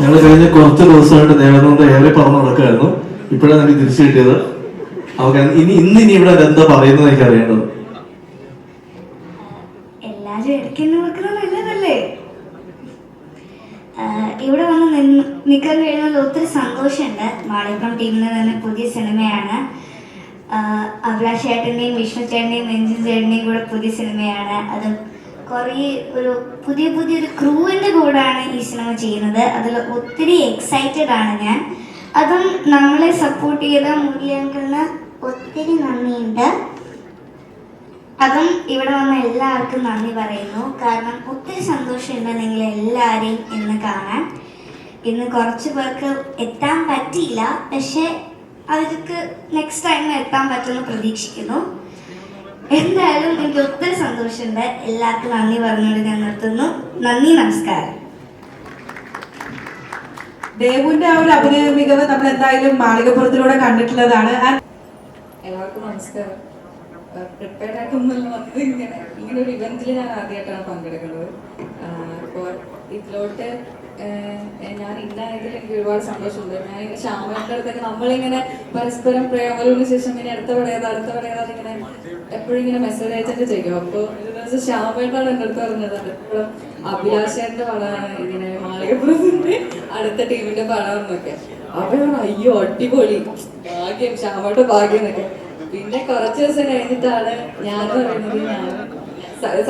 ഞങ്ങൾ കഴിഞ്ഞ കുറച്ച് ദിവസമായിട്ട് ദേവനോട് ഏറെ പറഞ്ഞു നടക്കുകയായിരുന്നു ഇപ്പോഴാണ് എനിക്ക് തിരിച്ചു കിട്ടിയത്. അവർക്ക് ഇനി ഇന്ന് ഇനി ഇവിടെ എന്താ പറയുന്നത് എനിക്ക് അറിയേണ്ടത്? ഇവിടെ വന്ന് നിന്ന് നിൽക്കാൻ കഴിയുന്നതിൽ ഒത്തിരി സന്തോഷമുണ്ട്. മാളികം ടീമിൽ തന്നെ പുതിയ സിനിമയാണ്. അഭിലാഷ് ചേട്ടന്റെയും വിഷ്ണു ചേട്ടന്റെയും രഞ്ജിത് ചേട്ടന്റെയും കൂടെ പുതിയ സിനിമയാണ്. അത് കുറേ ഒരു പുതിയ പുതിയൊരു ക്രൂവിന്റെ കൂടെയാണ് ഈ സിനിമ ചെയ്യുന്നത്. അതിൽ ഒത്തിരി എക്സൈറ്റഡ് ആണ് ഞാൻ. അതും നമ്മളെ സപ്പോർട്ട് ചെയ്ത മൂല്യങ്ങളിൽ ഒത്തിരി നന്ദിയുണ്ട്. അതും ഇവിടെ വന്ന എല്ലാവർക്കും നന്ദി പറയുന്നു. കാരണം ഒത്തിരി സന്തോഷമുണ്ട് നിങ്ങൾ എല്ലാവരെയും ഇന്ന് കാണാൻ. ഇന്ന് കുറച്ച് പേർക്ക് എത്താൻ പറ്റിയില്ല. പക്ഷേ അവർക്ക് നെക്സ്റ്റ് ടൈം എത്താൻ പറ്റുമെന്ന് പ്രതീക്ഷിക്കുന്നു. എന്തായാലും എനിക്ക് ഒത്തിരി സന്തോഷമുണ്ട്. എല്ലാവർക്കും നന്ദി പറഞ്ഞുകൊണ്ട് ഞാൻ നിർത്തുന്നു. നന്ദി നമസ്കാരം. ദേവുന്റെ ആ ഒരു അഭിനയ മികവ് നമ്മൾ എന്തായാലും മാളികപ്പുറത്തിലൂടെ കണ്ടിട്ടുള്ളതാണ്. എല്ലാവർക്കും നമസ്കാരം. പ്രിപ്പയർഡ് ആയിട്ടൊന്നുമല്ല. വന്നത് ഇങ്ങനെ ഇങ്ങനെ ഒരു ഇവന്റിൽ ഞാൻ ആദ്യമായിട്ടാണ് പങ്കെടുക്കുന്നത്. അപ്പോൾ ഇതിലോട്ട് ഞാൻ ഇന്നായതിൽ എനിക്ക് ഒരുപാട് സന്തോഷമുണ്ട്. ഞാൻ ശ്യാമയുടെ അടുത്തൊക്കെ നമ്മളിങ്ങനെ പരസ്പരം പ്രേമലിന് ശേഷം ഇങ്ങനെ അടുത്ത പറയാതെ അടുത്ത പറയാതെ ഇങ്ങനെ എപ്പോഴും ഇങ്ങനെ മെസ്സേജ് അയച്ചിട്ട് ചെയ്യും. അപ്പോൾ ദിവസം ശ്യാമേട്ടാണ് എന്റെ അടുത്ത് പറഞ്ഞത് എപ്പോഴും അഭിലാഷേന്റെ പടമാണ്. ഇങ്ങനെ മാളികപ്പുറത്തിന്റെ അടുത്ത ടീമിന്റെ പടമെന്നൊക്കെ അപ്പൊ ഞാൻ അയ്യോ അടിപൊളി. ഭാഗ്യം ശ്യാമയുടെ ഭാഗ്യം എന്നൊക്കെ. പിന്നെ കുറച്ച് ദിവസം കഴിഞ്ഞിട്ടാണ് ഞാൻ പറയുന്നത് ഞാൻ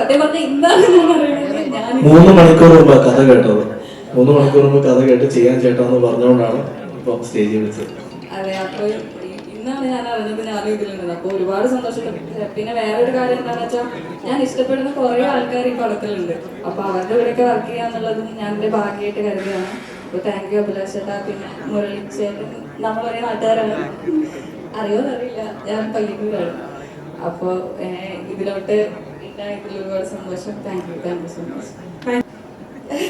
സത്യം പറഞ്ഞ ഇന്നാണ് ഞാൻ പറയുന്നത്. ഞാൻ മൂന്ന് മണിക്കൂർ കഥ കേട്ടത് മൂന്ന് മണിക്കൂർ മുമ്പ് കഥ കേട്ട് ചെയ്യാൻ ചേട്ടാന്ന് പറഞ്ഞുകൊണ്ടാണ് ഇപ്പൊ സ്റ്റേജിൽ വെച്ചത് അതെ ഒരുപാട് സന്തോഷമുണ്ട് പിന്നെ വേറൊരു കാര്യം എന്താണെന്ന് വെച്ചാൽ ഞാൻ ഇഷ്ടപ്പെടുന്ന കുറെ ആൾക്കാർ ഈ പടത്തിലുണ്ട്. അപ്പൊ അവരുടെ കൂടെയൊക്കെ വർക്ക് ചെയ്യാന്നുള്ളതും ഞാൻ എന്റെ ഭാഗ്യമായിട്ട് കരുതിയാണ്. അപ്പൊ താങ്ക് യു അഭിലാഷ് ചേട്ടാ. പിന്നെ മുരളി ചേട്ടൻ നമ്മൾ ഒരേ നാട്ടുകാരാണ്. അറിയോന്ന് അറിയില്ല ഞാൻ പയ്യന്നൂരാണ്. അപ്പൊ ഏഹ്, ഇതിലോട്ട് ഉണ്ടായിട്ടുള്ള ഒരുപാട് സന്തോഷം. Thank you thank you so much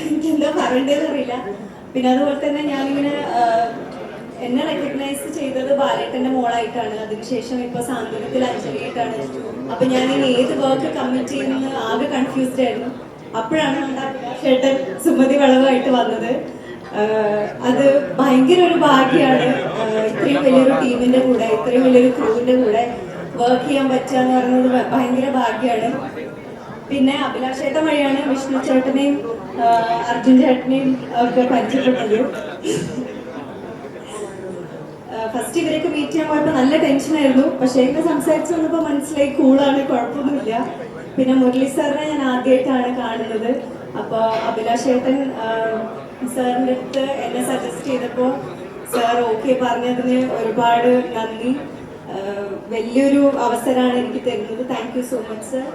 എനിക്ക് എന്താ പറയേണ്ടതെന്ന് അറിയില്ല പിന്നെ അതുപോലെ തന്നെ ഞാനിങ്ങനെ എന്നെ റെക്കഗ്നൈസ് ചെയ്തത് ബാലേട്ടന്റെ മോളായിട്ടാണ്. അതിനുശേഷം ഇപ്പൊ സാന്ത്വനത്തിൽ അഞ്ജലിയായിട്ടാണ്. അപ്പൊ ഞാൻ ഇനി ഏത് വർക്ക് കമ്മിറ്റ് ചെയ്യുന്ന ആകെ കൺഫ്യൂസ്ഡ് ആയിരുന്നു. അപ്പോഴാണ് ചേട്ടൻ സുമതി വളവായിട്ട് വന്നത്. അത് ഭയങ്കര ഒരു ഭാഗ്യമാണ് ഇത്രയും വലിയൊരു ടീമിന്റെ കൂടെ ഇത്രയും വലിയൊരു ക്രൂവിന്റെ കൂടെ വർക്ക് ചെയ്യാൻ പറ്റുക എന്ന് പറയുന്നത് ഭയങ്കര ഭാഗ്യമാണ് പിന്നെ അഭിലാഷേട്ടം വഴിയാണ് വിഷ്ണു ചേട്ടനെയും അർജുൻ ചേട്ടനെയും ഒക്കെ പരിചയപ്പെട്ടത്. ഫസ്റ്റ് ഇവരൊക്കെ മീറ്റ് ചെയ്യാൻ പോയപ്പോൾ നല്ല ടെൻഷനായിരുന്നു പക്ഷേ ഇങ്ങനെ സംസാരിച്ച് വന്നപ്പോൾ മനസ്സിലായി കൂളാണ് കുഴപ്പമൊന്നുമില്ല. പിന്നെ മുരളി സാറിനെ ഞാൻ ആദ്യമായിട്ടാണ് കാണുന്നത്. അപ്പോൾ അഭിലാഷേട്ടൻ സാറിന്റെ അടുത്ത് എന്നെ സജസ്റ്റ് ചെയ്തപ്പോൾ സാർ ഓക്കെ പറഞ്ഞതിന് ഒരുപാട് നന്ദി. വലിയൊരു അവസരമാണ് എനിക്ക് തരുന്നത്. Thank you so much sir